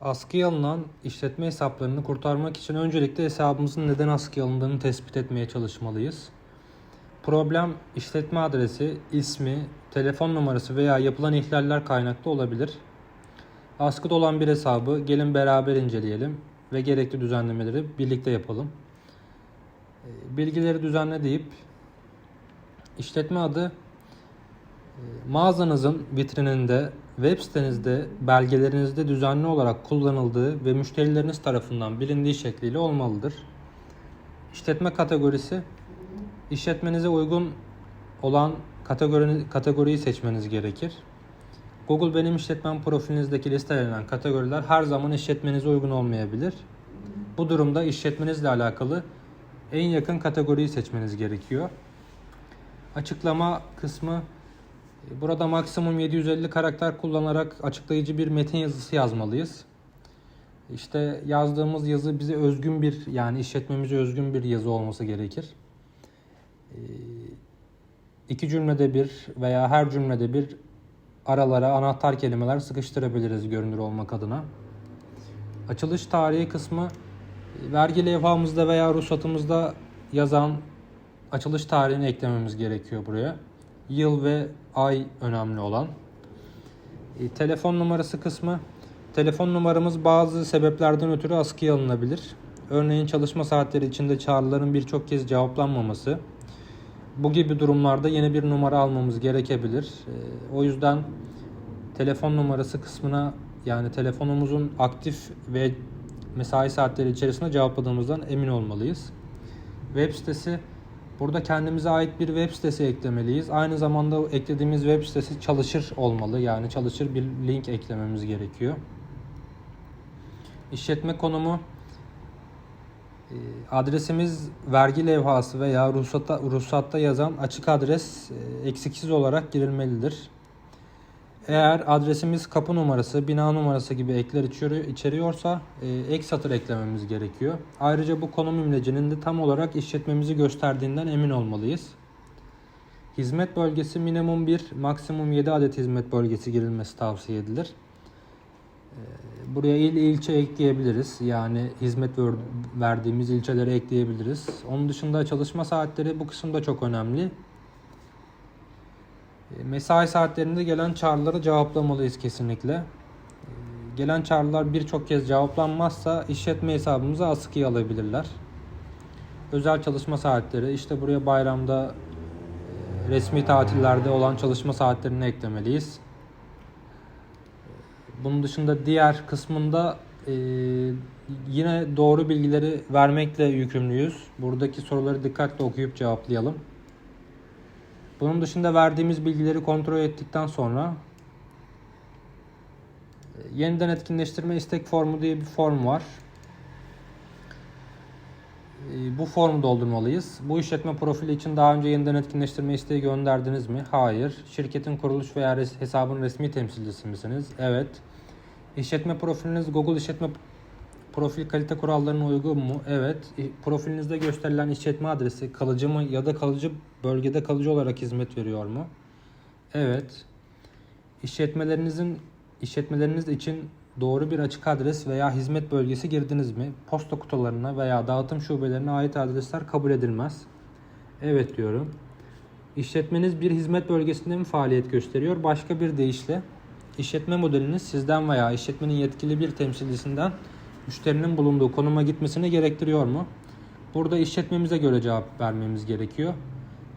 Askıya alınan işletme hesaplarını kurtarmak için öncelikle hesabımızın neden askıya alındığını tespit etmeye çalışmalıyız. Problem işletme adresi, ismi, telefon numarası veya yapılan ihlaller kaynaklı olabilir. Askıda olan bir hesabı gelin beraber inceleyelim ve gerekli düzenlemeleri birlikte yapalım. E, Bilgileri düzenle deyip işletme adı mağazanızın vitrininde, web sitenizde, belgelerinizde düzenli olarak kullanıldığı ve müşterileriniz tarafından bilindiği şekliyle olmalıdır. İşletme kategorisi işletmenize uygun olan kategori, kategoriyi seçmeniz gerekir. Google Benim işletmem profilinizdeki listelenen kategoriler her zaman işletmenize uygun olmayabilir. Bu durumda işletmenizle alakalı en yakın kategoriyi seçmeniz gerekiyor. Açıklama kısmı burada maksimum 750 karakter kullanarak açıklayıcı bir metin yazısı yazmalıyız. İşte yazdığımız yazı bize özgün bir yani işletmemize özgün bir yazı olması gerekir. Ee, İki cümlede bir veya her cümlede bir aralara anahtar kelimeler sıkıştırabiliriz görünür olmak adına. Açılış tarihi kısmı vergi levhamızda veya ruhsatımızda yazan açılış tarihini eklememiz gerekiyor buraya. Yıl ve ay önemli olan. E, telefon numarası kısmı telefon numaramız bazı sebeplerden ötürü askıya alınabilir. Örneğin çalışma saatleri içinde çağrıların birçok kez cevaplanmaması. Bu gibi durumlarda yeni bir numara almamız gerekebilir. E, o yüzden telefon numarası kısmına yani telefonumuzun aktif ve mesai saatleri içerisinde cevapladığımızdan emin olmalıyız. Web sitesi burada kendimize ait bir web sitesi eklemeliyiz. Aynı zamanda eklediğimiz web sitesi çalışır olmalı. Yani çalışır bir link eklememiz gerekiyor. İşletme konumu e, adresimiz vergi levhası veya ruhsata, ruhsatta yazan açık adres e, eksiksiz olarak girilmelidir. Eğer adresimiz kapı numarası, bina numarası gibi ekler içeri- içeriyorsa e, ek satır eklememiz gerekiyor. Ayrıca bu konum imlecinin de tam olarak işletmemizi gösterdiğinden emin olmalıyız. Hizmet bölgesi minimum 1, maksimum 7 adet hizmet bölgesi girilmesi tavsiye edilir. E, Buraya il ilçe ekleyebiliriz. Yani hizmet ver- verdiğimiz ilçeleri ekleyebiliriz. Onun dışında çalışma saatleri bu kısımda çok önemli. E, Mesai saatlerinde gelen çağrıları cevaplamalıyız kesinlikle. E, Gelen çağrılar birçok kez cevaplanmazsa işletme hesabımıza askıya alabilirler. Özel çalışma saatleri işte buraya bayramda e, resmi tatillerde olan çalışma saatlerini eklemeliyiz. Bunun dışında diğer kısmında yine doğru bilgileri vermekle yükümlüyüz. Buradaki soruları dikkatle okuyup cevaplayalım. Bunun dışında verdiğimiz bilgileri kontrol ettikten sonra e, yeniden etkinleştirme istek formu diye bir form var. E, Bu formu doldurmalıyız. Bu işletme profili için daha önce yeniden etkinleştirme isteği gönderdiniz mi? Hayır. Şirketin kuruluş veya hesabın resmi temsilcisi misiniz? Evet. İşletme profiliniz Google işletme profil kalite kurallarına uygun mu? Evet. İ- Profilinizde gösterilen işletme adresi kalıcı mı ya da kalıcı bölgede kalıcı olarak hizmet veriyor mu? Evet. İşletmelerinizin işletmeleriniz için doğru bir açık adres veya hizmet bölgesi girdiniz mi? Posta kutularına veya dağıtım şubelerine ait adresler kabul edilmez. Evet diyorum. İşletmeniz bir hizmet bölgesinde mi faaliyet gösteriyor? Başka bir deyişle işletme modeliniz sizden veya işletmenin yetkili bir temsilcisinden müşterinin bulunduğu konuma gitmesini gerektiriyor mu? Burada işletmemize göre cevap vermemiz gerekiyor.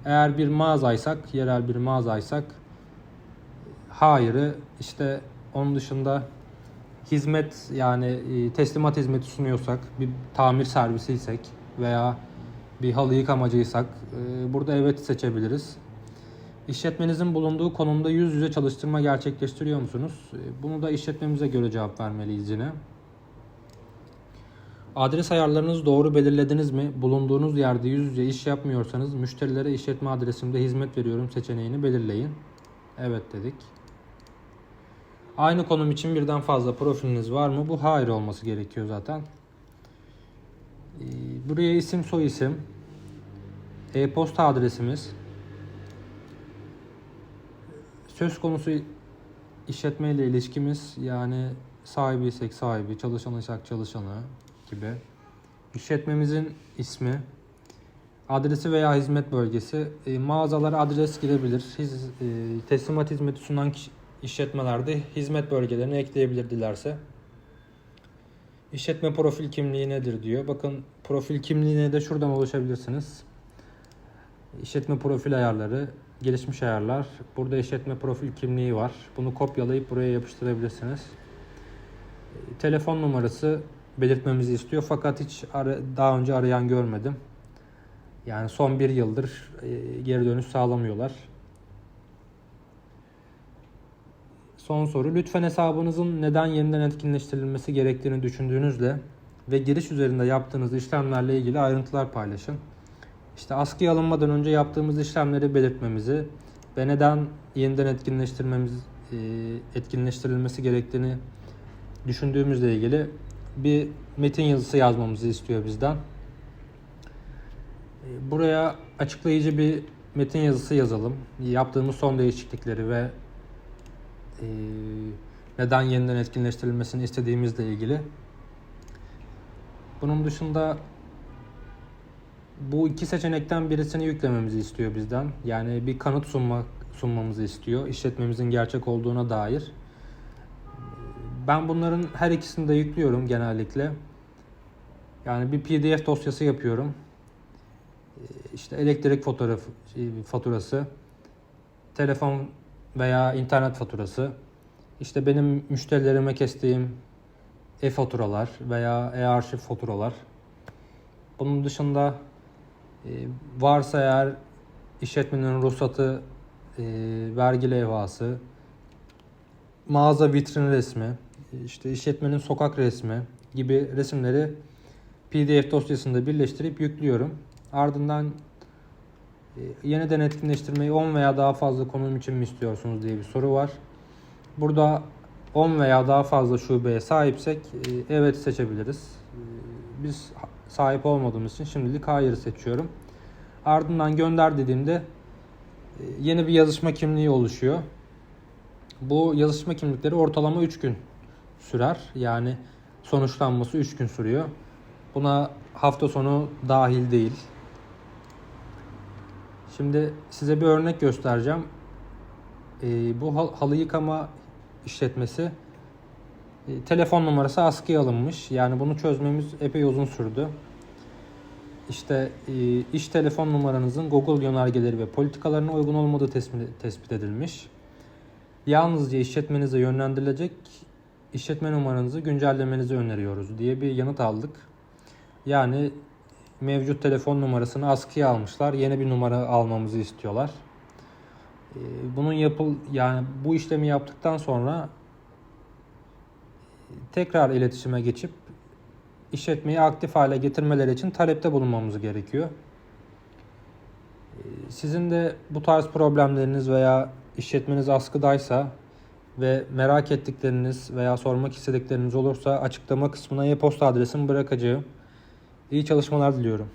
Eğer bir mağazaysak, yerel bir mağazaysak hayırı işte onun dışında hizmet yani e, teslimat hizmeti sunuyorsak, bir tamir servisiysek veya bir halı yıkamacıysak e, burada evet seçebiliriz. İşletmenizin bulunduğu konumda yüz yüze çalıştırma gerçekleştiriyor musunuz? E, Bunu da işletmemize göre cevap vermeliyiz yine. Adres ayarlarınızı doğru belirlediniz mi? Bulunduğunuz yerde yüz yüze iş yapmıyorsanız müşterilere işletme adresimde hizmet veriyorum seçeneğini belirleyin. Evet dedik. Aynı konum için birden fazla profiliniz var mı? Bu hayır olması gerekiyor zaten. Ee, Buraya isim soy isim, e-posta adresimiz, söz konusu işletme ile ilişkimiz yani sahibiysek sahibi, çalışanıysak çalışanı gibi. İşletmemizin ismi, adresi veya hizmet bölgesi. E, mağazalara adres girebilir. Hiz, e, teslimat hizmeti sunan işletmelerde hizmet bölgelerini ekleyebilir dilerse. İşletme profil kimliği nedir diyor. Bakın profil kimliğine de şuradan ulaşabilirsiniz. İşletme profil ayarları, gelişmiş ayarlar. Burada işletme profil kimliği var. Bunu kopyalayıp buraya yapıştırabilirsiniz. E, Telefon numarası belirtmemizi istiyor fakat hiç ara- daha önce arayan görmedim. Yani son bir yıldır e, geri dönüş sağlamıyorlar. Son soru. Lütfen hesabınızın neden yeniden etkinleştirilmesi gerektiğini düşündüğünüzle ve giriş üzerinde yaptığınız işlemlerle ilgili ayrıntılar paylaşın. İşte askıya alınmadan önce yaptığımız işlemleri belirtmemizi ve neden yeniden etkinleştirmemiz e, etkinleştirilmesi gerektiğini düşündüğümüzle ilgili bir metin yazısı yazmamızı istiyor bizden. E, Buraya açıklayıcı bir metin yazısı yazalım. Yaptığımız son değişiklikleri ve e, neden yeniden etkinleştirilmesini istediğimizle ilgili. Bunun dışında bu iki seçenekten birisini yüklememizi istiyor bizden. Yani bir kanıt sunma, sunmamızı istiyor. işletmemizin gerçek olduğuna dair. Ben bunların her ikisini de yüklüyorum genellikle. Yani bir PDF dosyası yapıyorum. İşte elektrik fotoğrafı, şey, faturası, telefon veya internet faturası, işte benim müşterilerime kestiğim e-faturalar veya e-arşiv faturalar. Bunun dışında e, varsa eğer işletmenin ruhsatı, e, vergi levhası, mağaza vitrin resmi, işte işletmenin sokak resmi gibi resimleri PDF dosyasında birleştirip yüklüyorum. Ardından e, yeniden etkinleştirmeyi 10 veya daha fazla konum için mi istiyorsunuz diye bir soru var. Burada 10 veya daha fazla şubeye sahipsek e, evet seçebiliriz. E, Biz sahip olmadığımız için şimdilik hayır seçiyorum. Ardından gönder dediğimde yeni bir yazışma kimliği oluşuyor. Bu yazışma kimlikleri ortalama 3 gün sürer. Yani sonuçlanması 3 gün sürüyor. Buna hafta sonu dahil değil. Şimdi size bir örnek göstereceğim. Ee, bu hal- halı yıkama işletmesi e, telefon numarası askıya alınmış. Yani bunu çözmemiz epey uzun sürdü. İşte e, iş telefon numaranızın Google yönergeleri ve politikalarına uygun olmadığı tespit, tespit edilmiş. Yalnızca işletmenize yönlendirilecek işletme numaranızı güncellemenizi öneriyoruz diye bir yanıt aldık. Yani mevcut telefon numarasını askıya almışlar. Yeni bir numara almamızı istiyorlar. Ee, Bunun yapıl yani bu işlemi yaptıktan sonra tekrar iletişime geçip işletmeyi aktif hale getirmeleri için talepte bulunmamız gerekiyor. Ee, Sizin de bu tarz problemleriniz veya işletmeniz askıdaysa ve merak ettikleriniz veya sormak istedikleriniz olursa açıklama kısmına e-posta adresimi bırakacağım. İyi çalışmalar diliyorum.